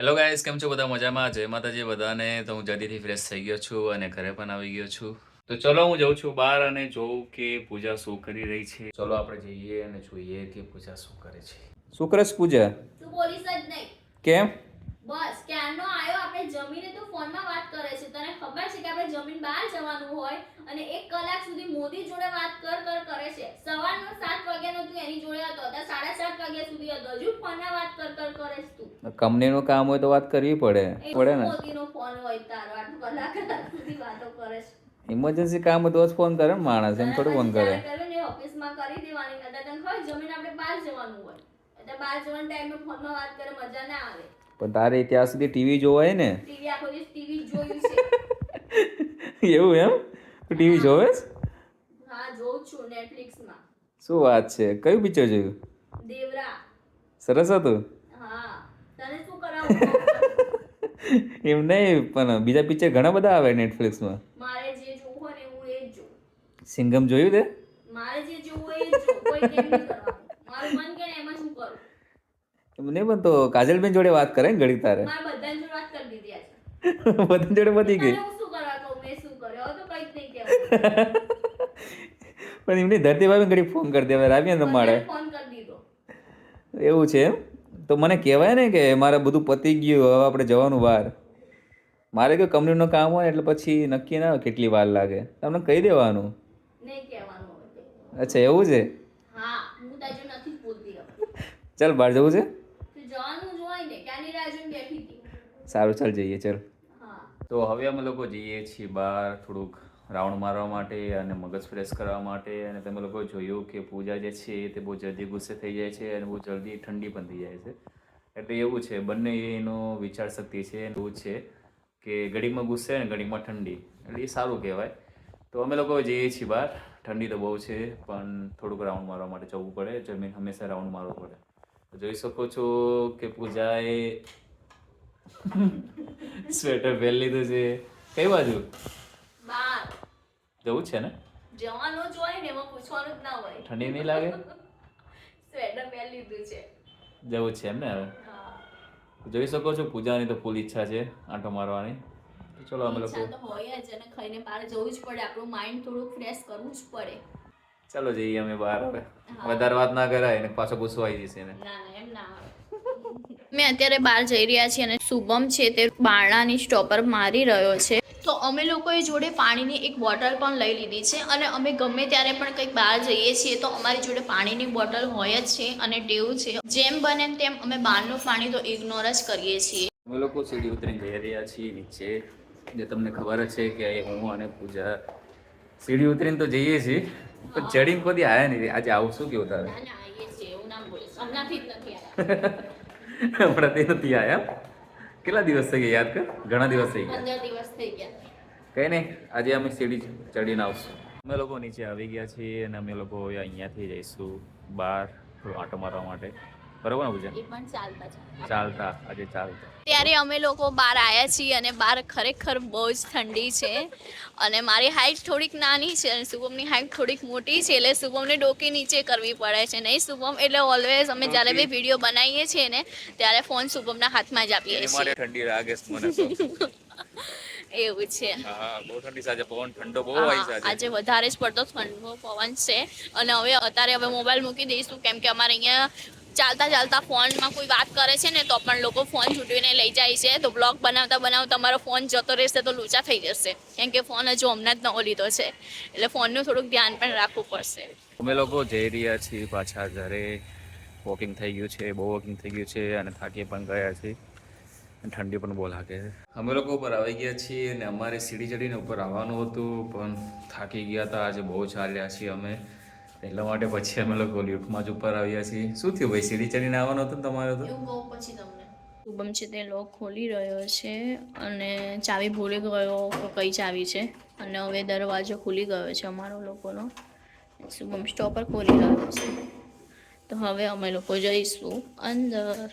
Hello guys કેમ છો બધા? મજામાં? જય માતાજી બધાને. તો હું જલ્દીથી ફ્રેશ થઈ ગયો છું અને ઘરે પણ આવી ગયો છું. તો ચલો હું જઉં છું બહાર અને જોઉં કે પૂજા શું કરી રહી છે. ચલો આપણે જઈએ અને જોઈએ કે પૂજા શું કરે છે. શું કરસ પૂજા? તું બોલીશ જ નહીં. કેમ? બસ ક્યારનો આયો આપણે જમીને તો ફોનમાં વાત કરે છે. તને ખબર છે કે આપણે જમીન બહાર જવાનું હોય અને એક કલાક સુધી મોદી જોડે વાત કર કર કરે છે. સવારનો સાત વાગ્યાનો તું એની જોડે હતો અત્યારે સાડા સાત વાગ્યા સુધી હતો. હજુ ફોનમાં વાત કર કર કરે છે તું. કંપનીનું કામ હોય તો વાત કરવી પડે. પડે ને? મોદીનો ફોન હોય તારો આઠ કલાક સુધી વાતો કરે છે. ઇમરજન્સી કામ હોય તો જ ફોન કરે ને માણસ એમ થોડું ફોન કરે. ઓફિસમાં કરી દેવાની. અત્યારે તને ખબર જમીન આપણે બહાર જવાનું હોય. એટલે બહાર જવાના ટાઈમે ફોનમાં વાત કરે મજા ના આવે. પણ તારે ત્યાં સુધી ટીવી જોવાય ને? એવું એમ? તું ટીવી નેટફ્લિક્સમાં. શું વાત છે? કયું પિક્ચર જોયું? સરસ હતું? એમ નહીં પણ બીજા પિક્ચર ઘણા બધા આવે નેટફ્લિક્સમાં. જોવું સિંગમ જોયું તે? મારે જે જોવું એ જો કોઈ કેમ નહીં કરવાનું. મારું મન કે નહીં પણ તો કાજલબેન જોડે વાત કરે ને ઘડી તારે. બધા જોડે પતી ગઈ. પણ એમની ધરતી ભાભી ઘડી ફોન કરી દેવા આવીએ ને તમારે એવું છે એમ? તો મને કહેવાય ને કે મારે બધું પતી ગયું હવે આપણે જવાનું બહાર. મારે કે કંપનીનું કામ હોય ને એટલે પછી નક્કી ના કેટલી વાર લાગે. તમને કહી દેવાનું. અચ્છા એવું છે? ચાલ બહાર જવું છે તો જવાનું જ હોય ને ક્યાંની રાહ જોઈને બેઠી હતી સારું ચાલ જઈએ ચાલ. તો હવે અમે લોકો જઈએ છીએ બહાર થોડુંક રાઉન્ડ મારવા માટે અને મગજ ફ્રેશ કરવા માટે અને તમે લોકો જોયું કે પૂજા જે છે તે બહુ જલ્દી ગુસ્સે થઈ જાય છે અને બહુ જલ્દી ઠંડી પણ થઈ જાય છે. એટલે એવું છે બંને એનો વિચાર શક્તિ છે એવું છે કે ઘડીમાં ગુસ્સે ને ઘડીમાં ઠંડી. એટલે એ સારું કહેવાય. તો અમે લોકો જઈએ છીએ બહાર. ઠંડી તો બહુ છે પણ થોડુંક રાઉન્ડ મારવા માટે જવું પડે. જમીન હંમેશા રાઉન્ડ મારવું પડે. તો જોઈ શકો છો કે પૂજાએ સ્વેટર પહેરી લીધું છે. કઈ બાજુ? બાર. જવું છે ને? જવાનું જ હોય ને એમાં પૂછવાનું જ ના હોય. ઠંડી નહીં લાગે? સ્વેટર પહેરી લીધું છે. જવું છે એમ ને હવે? જોઈ શકો છો પૂજાની તો ફૂલ ઈચ્છા છે આંટો મારવાની. ચલો અમે લોકો હોય જ અને ખાઈને બહાર જવું જ પડે આપણું માઇન્ડ થોડું ફ્રેશ કરવું જ પડે. ચાલો જઈએ અમે બહાર હવે. વધારે વાત ના કરાય ને પાછો ગુસ્સો આવી જશે ને ના ના એમ ના આવે. મેં અત્યારે બહાર જઈ રહ્યા છીએ અને શુભમ છે તે બારણાની સ્ટોપર મારી રહ્યો છે. તો અમે લોકોએ જોડે પાણીની એક બોટલ પણ લઈ લીધી છે અને અમે ગમે ત્યારે પણ કંઈક બહાર જઈએ છીએ તો અમારી જોડે પાણીની બોટલ હોય જ છે અને ટેવ છે. જેમ બને તેમ અમે બહારનું પાણી તો ઇગ્નોર જ કરીએ છીએ. અમે લોકો સીડી ઉતરીને જઈ રહ્યા છીએ નીચે. જે તમને ખબર છે કે હું અને પૂજા સીડી ઉતરીને તો જઈએ છીએ પણ ચડીને કોઈ આવ્યા નહીં. આજે આવું શું કેવું તારે? હમણાંથી જ નથી આવ્યા હમણાં તે નથી આવ્યા કેટલા દિવસ થઈ ગયા યાદ કર? ઘણા દિવસ થઈ ગયા. પંદર દિવસ થઈ ગયા. કઈ નહીં આજે અમે સીડી ચડીને આવશું. અમે લોકો નીચે આવી ગયા છીએ અને અમે લોકો અહીંયાથી જઈશું બહાર આંટો મારવા માટે. બરોબર ને પૂજા એ પણ ચાલતા ચાલતા આજે ચાલતા. ત્યારે અમે લોકો બહાર આવ્યા છીએ અને બહાર ખરેખર બહુ જ ઠંડી છે અને મારી હાઈટ થોડીક નાની છે અને શુભમની હાઈટ થોડીક મોટી છે એટલે શુભમને ડોકી નીચે કરવી પડે છે. નહીં શુભમ એટલે ઓલવેઝ અમે જ્યારે બી વીડિયો બનાવીએ છીએ ને ત્યારે ફોન શુભમના હાથમાં જ આપીએ છીએ. ઠંડી લાગે મને એવું છે. બહુ ઠંડી સાંજે પવન ઠંડો બહુ આવી સાંજે આજે. વધારે જ પડતો ઠંડો પવન છે. અને હવે અત્યારે હવે મોબાઈલ મૂકી દઈશું કેમ કે અમારે અહીંયા ચાલતા ચાલતા ફોનમાં કોઈ વાત કરે છે ને તો પણ લોકો ફોન છૂટવીને લઈ જાય છે. તો બ્લોગ બનાવતા બનાવતા મારો ફોન જતો રહેશે તો લૂચા થઈ જશે. કેમ કે ફોન હજુ હમણાં જ નવો લીધો છે. એટલે ફોનનું થોડુંક ધ્યાન પણ રાખવું પડશે. અમે લોકો જઈ રહ્યા છીએ પાછા ઘરે. વોકિંગ થઈ ગયું છે બહુ વોકિંગ થઈ ગયું છે અને થાકી પણ ગયા છીએ. ઠંડી પણ બહુ લાગે છે. અમે લોકો ઉપર આવી ગયા છીએ અને અમારે સીડી ચડીને ઉપર આવવાનું હતું પણ થાકી ગયા હતા. આજે બહુ ચાલ્યા છીએ અમે. એટલા માટે પછી અમે લોકો લિફ્ટમાં જ ઉપર આવ્યા છીએ. શું થયું ભાઈ? સીડી ચડીને આવવાનું હતું તમારે તો? પછી તમને. શુભમ છે તે લોક ખોલી રહ્યો છે અને ચાવી ભૂલી ગયો કઈ ચાવી છે? અને હવે દરવાજો ખુલી ગયો છે અમારો લોકોનો. શુભમ સ્ટોપર ખોલી રહ્યો છે. તો હવે અમે લોકો જઈશું અંદર.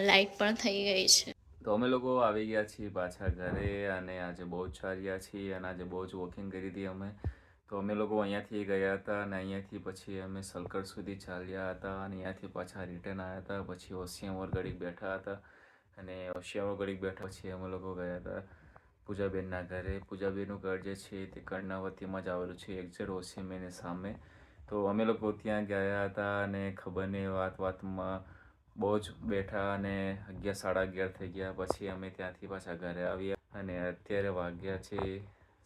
લાઈટ પણ થઈ ગઈ છે. તો અમે લોકો આવી ગયા છીએ પાછા ઘરે અને આજે બહુ જ ચાલ્યા છીએ અને આજે બહુ જ વોકિંગ કરી હતી અમે. તો અમે લોકો અહીંયાથી ગયા હતા અને અહીંયાથી પછી અમે સલકર સુધી ચાલ્યા હતા અને અહીંયાથી પાછા રિટર્ન આવ્યા હતા. પછી ઓસિયાવર ઘડીક બેઠા હતા અને ઓશિયાવર ઘડીક બેઠા પછી અમે લોકો ગયા હતા પૂજાબેનના ઘરે. પૂજાબેનનું ઘર જે છે તે કર્ણાવતીમાં જ આવેલું છે એક્ઝેટ ઓસીમેની સામે. તો અમે લોકો ત્યાં ગયા હતા અને ખબર નહીં, વાત વાતમાં બહુ જ બેઠા અને અગિયાર, સાડા અગિયાર થઈ ગયા. પછી અમે ત્યાંથી પાછા ઘરે આવ્યા અને અત્યારે વાગ્યા છે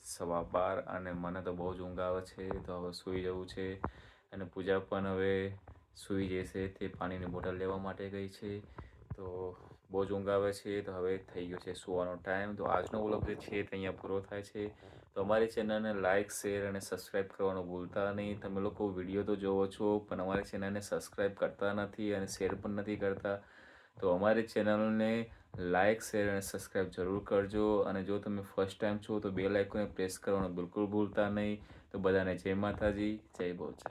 સવા બાર અને મને તો બહુ જ ઊંઘ આવે છે, તો હવે સૂઈ જવું છે. અને પૂજા પણ હવે સૂઈ જશે તે પાણીની બોટલ લેવા માટે ગઈ છે. તો બહુ જ ઊંઘ આવે છે, તો હવે થઈ ગયો છે સુવાનો ટાઈમ. તો આજનો વ્લોગ જે છે તે અહીંયા પૂરો થાય છે. તો અમારી ચેનલને લાઇક શેર અને સબસ્ક્રાઈબ કરવાનું ભૂલતા નહીં. તમે લોકો વીડિયો તો જોવો છો, પણ અમારી ચેનલને સબસ્ક્રાઈબ કરતા નથી અને શેર પણ નથી કરતા. તો અમારી ચેનલને લાઇક શેર અને સબસ્ક્રાઈબ જરૂર કરજો. અને જો તમે ફર્સ્ટ ટાઈમ છો તો બે લાઇકોને પ્રેસ કરવાનું બિલકુલ ભૂલતા નહીં. તો બધાને જય માતાજી, જય બહુચા